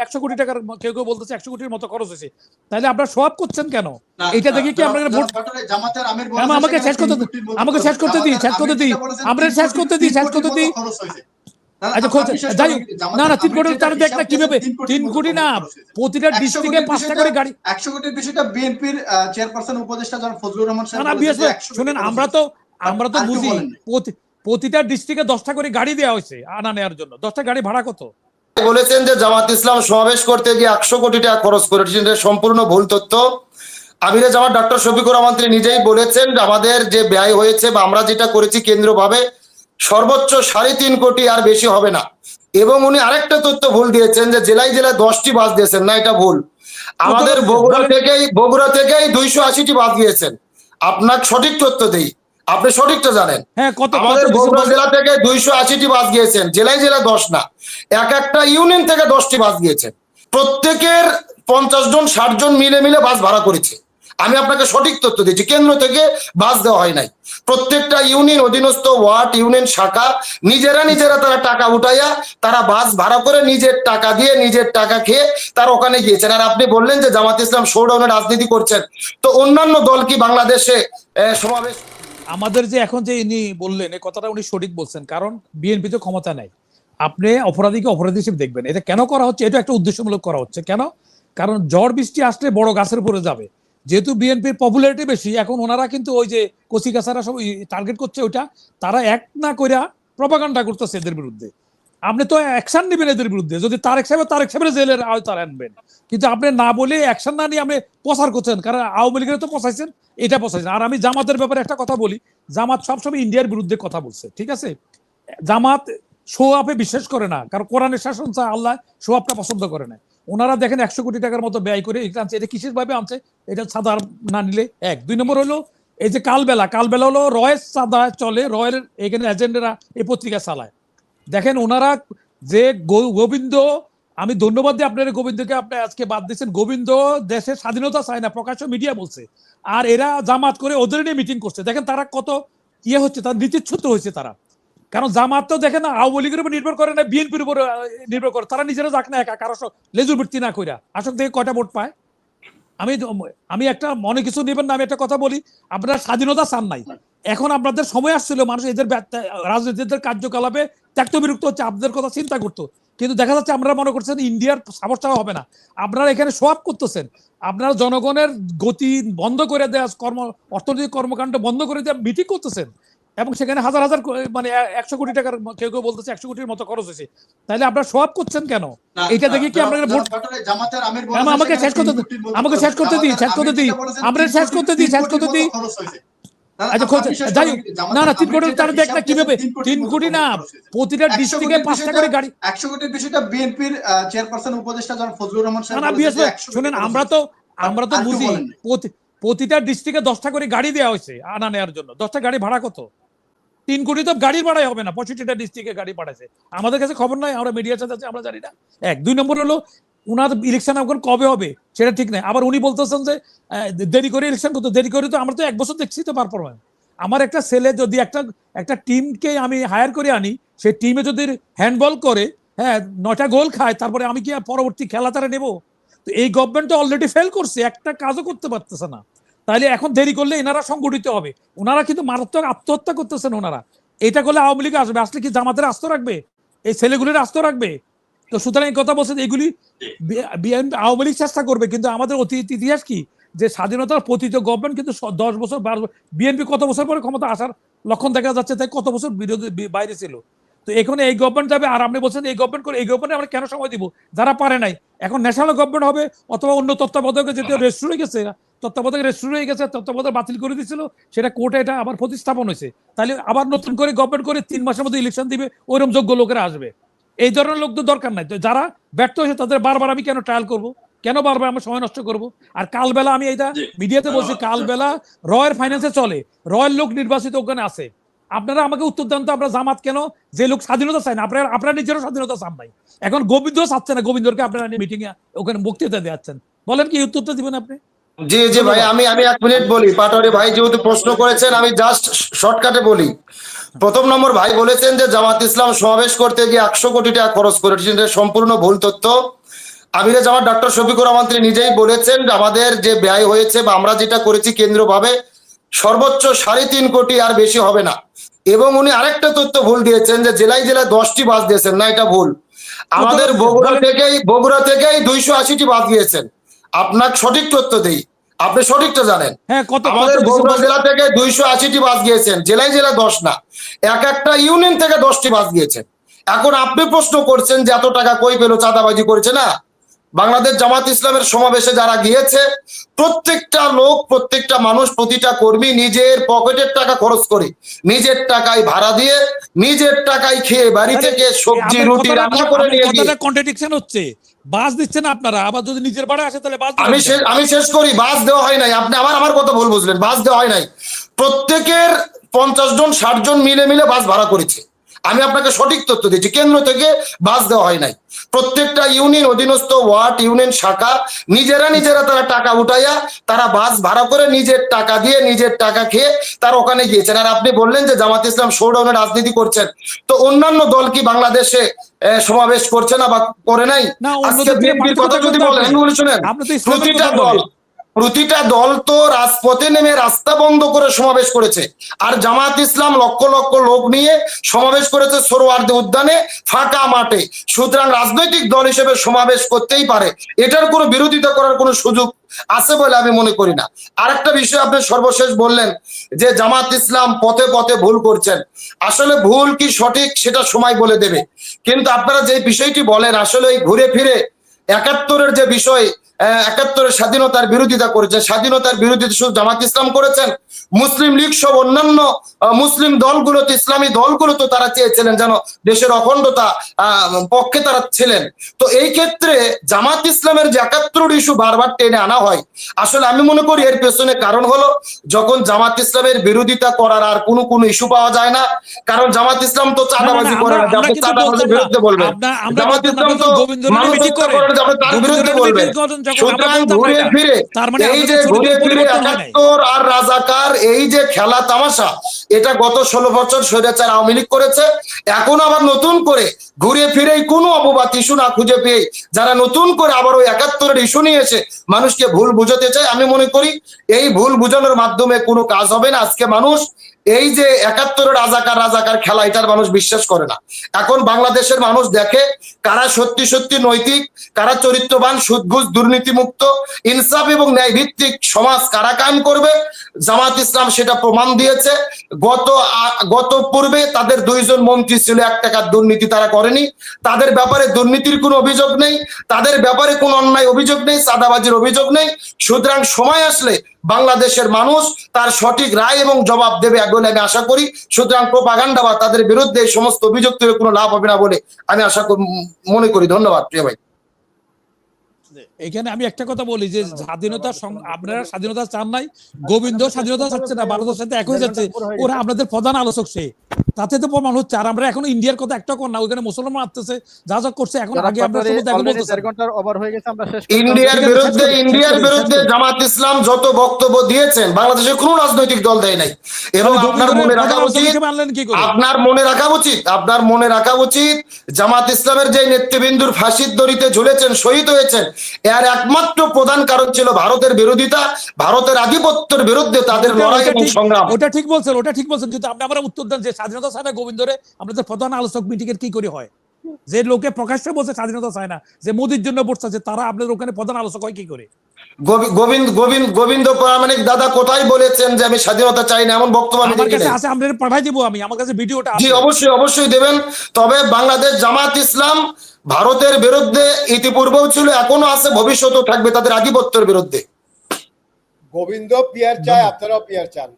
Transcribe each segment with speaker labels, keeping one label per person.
Speaker 1: একশো কোটি টাকার কেউ কেউ বলতেছে একশো কোটির মতো খরচ হয়েছে তাহলে আপনারা সোয়াব করছেন কেন এটা দেখে কি আপনারা ভোট আমাকে শেষ করতে
Speaker 2: মতো
Speaker 1: আমাকে শেষ করতে
Speaker 2: জামাতের
Speaker 1: শেষ করতে
Speaker 2: বলেছেন,
Speaker 1: আমরা শেষ করতে
Speaker 2: তিন
Speaker 1: শেষ করতে
Speaker 2: মতো
Speaker 1: দিন।
Speaker 2: খরচ হয়েছে। না,
Speaker 1: আচ্ছা
Speaker 2: আপনি
Speaker 1: খোঁজ
Speaker 2: শেষ
Speaker 1: যাই
Speaker 2: করেন,
Speaker 1: হোক।
Speaker 2: জামাতের
Speaker 1: না না তিন কোটি তার দেখ না কীভাবে
Speaker 2: তিন কোটির
Speaker 1: তিন
Speaker 2: মতো
Speaker 1: কোটি না প্রতিটা ডিস্ট্রিক্টে পাঁচটা করে গাড়ি
Speaker 2: একশো কোটির বিষয়টা বিএনপির চেয়ারপারসন উপদেষ্টা যারা ফজলুর রহমান
Speaker 1: না
Speaker 2: সাহেব
Speaker 1: না
Speaker 2: বলেছেন
Speaker 1: বিএস
Speaker 2: যে একশো কোটি
Speaker 1: শুনেন আমরা তো আমরা তো
Speaker 2: আর কেউ
Speaker 1: বুঝি
Speaker 2: বলেন নাই।
Speaker 1: প্রতি- প্রতিটা ডিস্ট্রিক্টে দশটা করে গাড়ি দেওয়া হয়েছে আনা নেওয়ার জন্য দশটা গাড়ি ভাড়া কত
Speaker 3: বলেছেন যে জামাত ইসলাম সমাবেশ করতে গিয়ে একশো কোটি টাকা খরচ করেছেন এটা সম্পূর্ণ ভুল তথ্য। আমিরে জামাত ডক্টর শফিকুর রহমান তিনি নিজেই বলেছেন আমাদের যে ব্যয় হয়েছে বা আমরা যেটা করেছি কেন্দ্রভাবে সর্বোচ্চ সাড়ে তিন কোটি আর বেশি হবে না। এবং উনি আরেকটা তথ্য ভুল দিয়েছেন যে জেলায় জেলায় দশটি বাস দিয়েছেন। না এটা ভুল। আমাদের বগুড়া থেকেই বগুড়া থেকেই দুইশো আশিটি বাস দিয়েছেন। আপনার সঠিক তথ্য দেই। আপনি সঠিকটা জানেন।
Speaker 1: হ্যাঁ
Speaker 3: আমাদের বগুড়া জেলা থেকে দুইশো আশিটি বাস গিয়েছেন জেলায় জেলা দশ না। এক একটা ইউনিয়ন থেকে দশটি বাস গিয়েছেন প্রত্যেকের পঞ্চাশ জন ষাট জন মিলে মিলে বাস ভাড়া করেছে। আমি আপনাকে সঠিক তথ্য দিচ্ছি কেন্দ্র থেকে বাস দেওয়া হয় নাই। প্রত্যেকটা ইউনিয়ন অধীনস্থ ওয়ার্ড ইউনিয়ন শাখা নিজেরা নিজেরা তারা টাকা উঠাইয়া তারা বাস ভাড়া করে নিজের টাকা দিয়ে নিজের টাকা খেয়ে তার ওখানে গিয়েছেন। আর আপনি বললেন যে জামাত ইসলাম শোডাউনের রাজনীতি করছেন। তো অন্যান্য দল কি বাংলাদেশে সমাবেশ
Speaker 1: আমাদের যে এখন যে ইনি বললেন এই কথাটা উনি সঠিক বলছেন, কারণ বিএনপি তো ক্ষমতা নাই। আপনি অপরাধীকে অপরাধী হিসেবে দেখবেন। এটা কেন করা হচ্ছে? এটা একটা উদ্দেশ্যমূলক করা হচ্ছে। কেন? কারণ ঝড় বৃষ্টি আসলে বড় গাছের উপরে যাবে। যেহেতু বিএনপির পপুলারিটি বেশি, এখন ওনারা কিন্তু ওই যে কচি কাছারা সব টার্গেট করছে ওইটা। তারা এক না কইরা প্রপাগান্ডা করতেছে এদের বিরুদ্ধে। আপনি তো অ্যাকশন নেবেন এদের বিরুদ্ধে। যদি তারেক সাহেব, তারেক সাহেবের জেলের আওতায় আনবেন। কিন্তু আপনি না বলে অ্যাকশন না নিয়ে আপনি প্রচার করছেন, কারণ আওয়ামী লীগের তো পচাইছেন এটা পচাইছেন আর আমি জামাতের ব্যাপারে একটা কথা বলি, জামাত সবসময় ইন্ডিয়ার বিরুদ্ধে কথা বলছে, ঠিক আছে? জামাত শো আপে বিশ্বাস করে না, কারণ কোরআনের শাসন চায় আল্লাহ শো আপটা পছন্দ করে না। ওনারা দেখেন একশো কোটি টাকার মতো ব্যয় করে এটা আনছে, এটা কিসের ভাবে আনছে? এটা সাদা না নিলে এক। দুই নম্বর হলো, এই যে কালবেলা কালবেলা হলো রয়ের সাদা চলে, রয়ের এখানে এজেন্ডেরা এই পত্রিকা চালায়। দেখেন ওনারা যে গোবিন্দ, আমি ধন্যবাদ দিই আপনার গোবিন্দকে, আপনি আজকে বাদ দিচ্ছেন গোবিন্দ দেশের স্বাধীনতা চায় না, প্রকাশ্য মিডিয়া বলছে। আর এরা জামাত করে ওদের নিয়ে মিটিং করছে। দেখেন তারা কত ইয়ে হচ্ছে, তার নীতিচ্ছুত হয়েছে তারা। কারণ জামাত তো দেখেন আওয়ামী লীগের উপর নির্ভর করে না, বিএনপির উপর নির্ভর করে। তারা নিজেরা যাক না একা, কারও লেজুর বৃত্তি না কইরা। আসক থেকে কয়টা ভোট পায়? আমি আমি একটা, মনে কিছু নেবেন না, আমি একটা কথা বলি। আপনারা স্বাধীনতা চান নাই। এখন আপনাদের সময় আসছিল মানুষ এদের রাজনীতিদের কার্যকলাপে ত্যাক্ত বিরক্ত হচ্ছে আপনাদের কথা চিন্তা করতো। কিন্তু দেখা যাচ্ছে আপনারা মনে করছেন ইন্ডিয়ার সাপোর্ট হবে না। আপনারা এখানে সোয়াব করতেছেন। আপনারা জনগণের গতি বন্ধ করে দেওয়া কর্ম অর্থনৈতিক কর্মকাণ্ড বন্ধ করে দেওয়া মিটিং করতেছেন। এবং সেখানে হাজার হাজার মানে একশো কোটি টাকার কেউ কেউ বলতেছে একশো কোটির মতো খরচ হয়েছে। তাহলে আপনারা সব করছেন কেন? এটা দেখে কি আপনারা ভোট আমাকে শেষ করতে আমাকে শেষ করতে
Speaker 2: জামাতের
Speaker 1: শেষ করতে
Speaker 2: দিই।
Speaker 1: আমরা শেষ করতে
Speaker 2: তিন
Speaker 1: শেষ করতে
Speaker 2: মতো
Speaker 1: আচ্ছা খোঁজ যাই
Speaker 2: করেন,
Speaker 1: হোক।
Speaker 2: জামাতের
Speaker 1: না না তিন কোটি তারা দেখ না কীভাবে?
Speaker 2: তিন কোটির
Speaker 1: তিন
Speaker 2: মতো
Speaker 1: কোটি না প্রতিটা ডিস্ট্রিক্টে পাঁচটা করে গাড়ি।
Speaker 2: একশো কোটির বিষয়টা বিএনপির চেয়ারপারসন উপদেষ্টা যারা ফজলুর রহমান সাহেব
Speaker 1: না
Speaker 2: বলেছেন
Speaker 1: বিএস
Speaker 2: যে একশো কোটি
Speaker 1: শুনেন আমরা তো আমরা তো বুঝি প্রতিটা ডিস্ট্রিক্টে দশটা করে গাড়ি দেওয়া হয়েছে আনা নেওয়ার জন্য। দশটা গাড়ি ভাড়া কত? তিন কোটি তো গাড়ির ভাড়াই হবে না পঁয়ষট্টিটা ডিস্ট্রিক্টে গাড়ি পাঠাইছে। আমাদের কাছে খবর নাই আমরা মিডিয়ার সাথে আছি, আমরা জানি না। এক দুই নম্বর হলো উনার ইলেকশন এখন কবে হবে? সেটা ঠিক নাই আবার উনি বলতেছেন যে দেরি করে ইলেকশন করতে, দেরি করে তো আমরা তো এক বছর দেখছি তো পারফরমেন্স আমার একটা ছেলে যদি একটা একটা টিমকে আমি হায়ার করে আনি, সেই টিমে যদি হ্যান্ডবল করে হ্যাঁ নয়টা গোল খায়, তারপরে আমি কি পরবর্তী খেলা তারা নেব? তো এই গভর্নমেন্ট তো অলরেডি ফেল করছে, একটা কাজও করতে পারতেছে না। তাহলে এখন দেরি করলে এনারা সংগঠিত হবে। ওনারা কিন্তু মারাত্মক আত্মহত্যা করতেছেন ওনারা এটা করলে আওয়ামী লীগ আসবে। আসলে কি জামাতের আস্ত রাখবে? এই ছেলেগুলির আস্ত রাখবে? তো সুতরাং এই কথা বলছে যে এগুলি বিএনপি আওয়ামী লীগ চেষ্টা করবে কিন্তু আমাদের অতীত ইতিহাস কি? যে স্বাধীনতার পতিত গভর্নমেন্ট কিন্তু দশ বছর বারো বিএনপি কত বছর পরে ক্ষমতা আসার লক্ষণ দেখা যাচ্ছে তাই কত বছর বিরোধী বাইরে ছিল। তো এখানে এই গভর্নমেন্ট যাবে আর আপনি বলছেন এই গভর্নমেন্ট করে এই গভর্নমেন্ট আমরা কেন সময় দিব? যারা পারে নাই। এখন ন্যাশনাল গভর্নমেন্ট হবে অথবা অন্য তত্ত্বাবধায়কের যেহেতু রেস্টুর হয়ে গেছে তত্ত্বাবধায়ক রেস্টুর হয়ে গেছে তত্ত্বাবধায়ক বাতিল করে দিয়েছিল সেটা কোর্টে এটা আবার প্রতিস্থাপন হয়েছে। তাহলে আবার নতুন করে গভর্নমেন্ট করে তিন মাসের মধ্যে ইলেকশন দিবে ওইরকম যোগ্য লোকেরা আসবে। এই ধরনের লোক তো দরকার নাই। তো যারা ব্যর্থ হয়েছে তাদের বারবার আমি কেন ট্রায়াল করব? কেন বারবার আমি সময় নষ্ট করব? আর কালবেলা আমি এটা মিডিয়াতে বলছি
Speaker 2: ধন্যবাদ।
Speaker 1: কালবেলা রয়ের ফাইন্যান্সে চলে। রয়ের লোক নির্বাচিত ওখানে আছে। আপনারা আমাকে উত্তর দেন তো আপনারা জামাত কেন? যে লোক স্বাধীনতা চায় না আপনারা আপনারা নিজেরও স্বাধীনতা চান নাই। এখন গোবিন্দ চাচ্ছে না গোবিন্দকে আপনারা মিটিং এ ওখানে বক্তৃতা দেওয়াচ্ছেন। বলেন কি উত্তরটা দিবেন আপনি?
Speaker 3: জি জি ভাই আমি আমি এক মিনিট বলি। পাটোয়ারি ভাই যেহেতু প্রশ্ন করেছেন আমি জাস্ট শর্টকাটে বলি। প্রথম নম্বর ভাই বলেছেন যে জামাত ইসলাম সমাবেশ করতে গিয়ে একশো কোটি টাকা খরচ করেছেন। এটা সম্পূর্ণ ভুল তথ্য। আমিরে জামাত ডক্টর শফিকুর রহমান তিনি নিজেই বলেছেন আমাদের যে ব্যয় হয়েছে বা আমরা যেটা করেছি কেন্দ্রভাবে সর্বোচ্চ সাড়ে তিন কোটি আর বেশি হবে না। এবং উনি আরেকটা তথ্য ভুল দিয়েছেন যে জেলায় জেলায় দশটি বাস দিয়েছেন। না এটা ভুল। আমাদের বগুড়া থেকেই বগুড়া থেকেই দুইশো আশিটি বাস দিয়েছেন। আপনার সঠিক তথ্য দেই। আপনি সঠিকটা জানেন।
Speaker 1: হ্যাঁ
Speaker 3: আমাদের বগুড়া জেলা থেকে দুইশো আশিটি বাস গিয়েছেন জেলায় জেলা দশ না। এক একটা ইউনিয়ন থেকে দশটি বাস গিয়েছেন। এখন আপনি প্রশ্ন করছেন যে এত টাকা কই পেল চাঁদাবাজি করেছে না? বাংলাদেশ জামাত ইসলামের সমাবেশে যারা গিয়েছে প্রত্যেকটা লোক প্রত্যেকটা মানুষ প্রতিটা কর্মী নিজের পকেটের টাকা খরচ করে নিজের টাকায় ভাড়া দিয়ে নিজের টাকায় খেয়ে বাড়ি থেকে সবজি রুটি রান্না করে নিয়ে গিয়ে
Speaker 1: কন্ট্রাডিকশন হচ্ছে। বাস দিচ্ছেন আপনারা আবার যদি নিজের বাড়ি আসে তাহলে বাস
Speaker 3: আমি শেষ আমি শেষ করি বাস দেওয়া হয় নাই। আপনি আবার আমার কথা ভুল বুঝলেন বাস দেওয়া হয় নাই। প্রত্যেকের পঞ্চাশ জন ষাট জন মিলে মিলে বাস ভাড়া করেছে। আমি আপনাকে সঠিক তথ্য দিচ্ছি। কেন্দ্র থেকে বাস দেওয়া হয় নাই। প্রত্যেকটা ইউনিয়ন অধীনস্থ ওয়ার্ড ইউনিয়ন শাখা নিজেরা নিজেরা তারা টাকা উঠাইয়া তারা বাস ভাড়া করে নিজের টাকা দিয়ে নিজের টাকা খেয়ে তার ওখানে গিয়েছেন। আর আপনি বললেন যে জামাত ইসলাম শোডাউনে রাজনীতি করছেন। তো অন্যান্য দল কি বাংলাদেশে সমাবেশ করছে না বা করে নাই? আজকে কথা যদি বলেন শুনেন প্রতিটা দল। প্রতিটা দল তো রাজপথে নেমে রাস্তা বন্ধ করে সমাবেশ করেছে। আর জামাত ইসলাম লক্ষ লক্ষ লোক নিয়ে সমাবেশ করেছে সরোয়ার্দী উদ্যানে, ফাঁকা মাঠে। সুতরাং রাজনৈতিক দল হিসেবে সমাবেশ করতেই পারে। এটার কোনো বিরোধিতা করার কোনো সুযোগ আছে বলে আমি মনে করি না। আরেকটা বিষয় আপনি সর্বশেষ বললেন যে জামাত ইসলাম পথে পথে ভুল করছেন। আসলে ভুল কি সঠিক সেটা সময় বলে দেবে। কিন্তু আপনারা যে বিষয়টি বলেন, আসলে ঘুরে ফিরে একাত্তরের যে বিষয় একাত্তরের স্বাধীনতার বিরোধিতা করেছেন। স্বাধীনতার বিরোধিতা শুধু জামাত ইসলাম করেছেন? মুসলিম লীগ সব অন্যান্য মুসলিম দলগুলো তো ইসলামী দলগুলো তো তারা চেয়েছিলেন যেন দেশের অখণ্ডতা পক্ষে তারা ছিলেন। তো এই ক্ষেত্রে জামাত ইসলামের যে একাত্তর ইস্যু বারবার টেনে আনা হয় আসলে আমি মনে করি এর পেছনে কারণ হলো যখন জামাত ইসলামের বিরোধিতা করার আর কোনো কোনো ইস্যু পাওয়া যায় না কারণ জামাত ইসলাম তো চাঁদাবাজি করে না আপনি চাঁদাবাজির বিরুদ্ধে বলবেন। জামাত ইসলাম তো মানুষ হত্যা করে। যে তার বিরুদ্ধে বলবেন। সুতরাং ঘুরে ফিরে
Speaker 1: মানে
Speaker 3: এই যে ঘুরে ফিরে একাত্তর আর রাজাকার এই যে খেলা তামাশা, এটা গত ষোলো বছর স্বৈরাচার আওয়ামী লীগ করেছে। এখন আবার নতুন করে ঘুরে ফিরে কোনো অপবাদ ইস্যু না খুঁজে পেয়ে যারা নতুন করে আবার ওই একাত্তরের ইস্যু নিয়ে এসে মানুষকে ভুল বুঝাতে চায়, আমি মনে করি এই ভুল বুঝানোর মাধ্যমে কোনো কাজ হবে না। আজকে মানুষ এই যে একাত্তরের রাজাকার রাজাকার খেলা, এটার মানুষ বিশ্বাস করে না। এখন বাংলাদেশের মানুষ দেখে কারা সত্যি সত্যি নৈতিক, কারা চরিত্রবান, সুদঘুষ, দুর্নীতিমুক্ত, ইনসাফ এবং ন্যায় ভিত্তিক সমাজ কারা কায়েম করবে? জামাত ইসলাম সেটা প্রমাণ দিয়েছে। গত গত পূর্বে তাদের দুইজন মন্ত্রী ছিল, এক টাকার দুর্নীতি তারা করেনি। তাদের ব্যাপারে দুর্নীতির কোনো অভিযোগ নেই। তাদের ব্যাপারে কোনো অন্যায় অভিযোগ নেই, চাঁদাবাজির অভিযোগ নেই। সুতরাং সময় আসলে বাংলাদেশের মানুষ তার সঠিক রায় এবং জবাব দেবে বলে আমি আশা করি। সুতরাং প্রোপাগান্ডা বা তাদের বিরুদ্ধে সমস্ত অভিযোগ থেকে কোনো লাভ হবে না বলে আমি আশা মনে করি। ধন্যবাদ, প্রিয় ভাই।
Speaker 1: এখানে আমি একটা কথা বলি যে স্বাধীনতা আপনারা স্বাধীনতা চান নাই গোবিন্দ স্বাধীনতা চাচ্ছে না ভারতের সাথে একই যাচ্ছে। ওরা আপনাদের প্রধান আলোচক সে। তাতে তো প্রমাণ হচ্ছে আর আমরা এখন ইন্ডিয়ার কথা একটা কর না ওইখানে মুসলমান আসতেছে যা যা করছে এখন আগে আমরা
Speaker 4: হয়ে গেছে, শেষ
Speaker 3: ইন্ডিয়ার বিরুদ্ধে ইন্ডিয়ার বিরুদ্ধে জামাত ইসলাম যত বক্তব্য দিয়েছেন বাংলাদেশের কোনো রাজনৈতিক দল দেয় নাই। এবং আপনার মনে রাখা উচিত আপনার মনে রাখা উচিত আপনার মনে রাখা উচিত জামাত ইসলামের যে নেতৃবৃন্দুর ফাঁসির দড়িতে ঝুলেছেন শহীদ হয়েছেন এর একমাত্র প্রধান কারণ ছিল ভারতের বিরোধিতা ভারতের আধিপত্যের বিরুদ্ধে তাদের লড়াই এবং সংগ্রাম।
Speaker 1: ওটা ঠিক বলছেন ওটা ঠিক বলছেন কিন্তু আপনি আমরা উত্তর দেন যে স্বাধীনতা চায় না গোবিন্দরে আমাদের প্রধান আলোচক মিটিং এর কি করে হয়? যে লোকে প্রকাশ্যে বলছে স্বাধীনতা চায় না যে মোদির জন্য বসছে যে তারা আপনাদের ওখানে প্রধান আলোচক হয় কি করে?
Speaker 3: গোবিন্দ গোবিন্দ গোবিন্দ প্রামাণিক দাদা কোথায় বলেছেন যে আমি স্বাধীনতা চাই না? এমন বক্তব্য আমি
Speaker 1: আমার
Speaker 3: দেখি
Speaker 1: কাছে আছে আপনাদের পাঠাই দিব আমি। আমার কাছে ভিডিওটা
Speaker 3: জি অবশ্যই অবশ্যই দেবেন। তবে বাংলাদেশ জামাত ইসলাম ভারতের বিরুদ্ধে ইতিপূর্বেও ছিল এখনও আছে ভবিষ্যতেও থাকবে তাদের আধিপত্যের বিরুদ্ধে।
Speaker 5: গোবিন্দ পিয়ার চায় আপনারাও পিয়ার চান।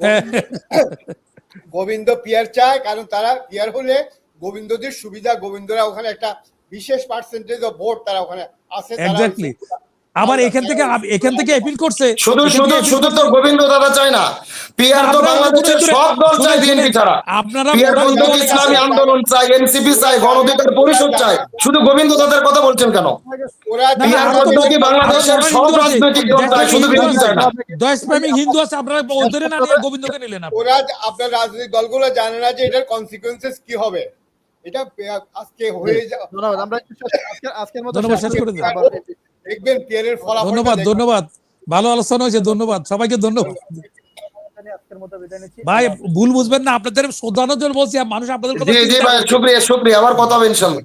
Speaker 5: গোবিন্দ পিয়ার চায় কারণ তারা পিয়ার হলে গোবিন্দদের সুবিধা গোবিন্দরা ওখানে একটা বিশেষ পার্সেন্টেজ অফ ভোট তারা ওখানে আছে
Speaker 1: এক্স্যাক্টলি আবার এখান থেকে এখান থেকে অ্যাপিল করছে।
Speaker 3: শুধু শুধু শুধু তো গোবিন্দ দাদা চায় না। পিয়ার তো বাংলাদেশের সব দল চায় বিএনপি ছাড়া।
Speaker 1: আপনারা মোটা
Speaker 3: বন্ধু ইসলামী আন্দোলন চায় এনসিপি চায় গণ অধিকার পরিষদ চায়। শুধু গোবিন্দ দাদার কথা বলছেন কেন?
Speaker 5: ওরা
Speaker 1: না, না,
Speaker 3: পিয়ার
Speaker 1: আরও তো
Speaker 3: বন্ধু কি বাংলাদেশের সব রাজনৈতিক দল চায় শুধু বিএনপি চায় না।
Speaker 1: দেশপ্রেমিক হিন্দু আছে আপনারা ওদের না নিয়ে গোবিন্দকে নিলেন আপনি।
Speaker 5: ওরা আপনার রাজনৈতিক দলগুলো জানে না যে এটার কনসিকুয়েন্সেস কি হবে। এটা আজকে হয়ে যা
Speaker 4: ধন্যবাদ আমরা আজকের মতো শেষ
Speaker 1: করে দিন।
Speaker 5: দেখবেন পিয়ারের ফলাফল
Speaker 1: ধন্যবাদ ধন্যবাদ। ভালো আলোচনা হয়েছে ধন্যবাদ। সবাইকে ধন্যবাদ। ভাই ভুল বুঝবেন না আপনাদের শ্রদ্ধানোর জন্য বলছি মানুষ আপনাদের কথা।
Speaker 3: শুক্রিয়া শুক্রিয়া আবার কথা হবে ইনশাল্লাহ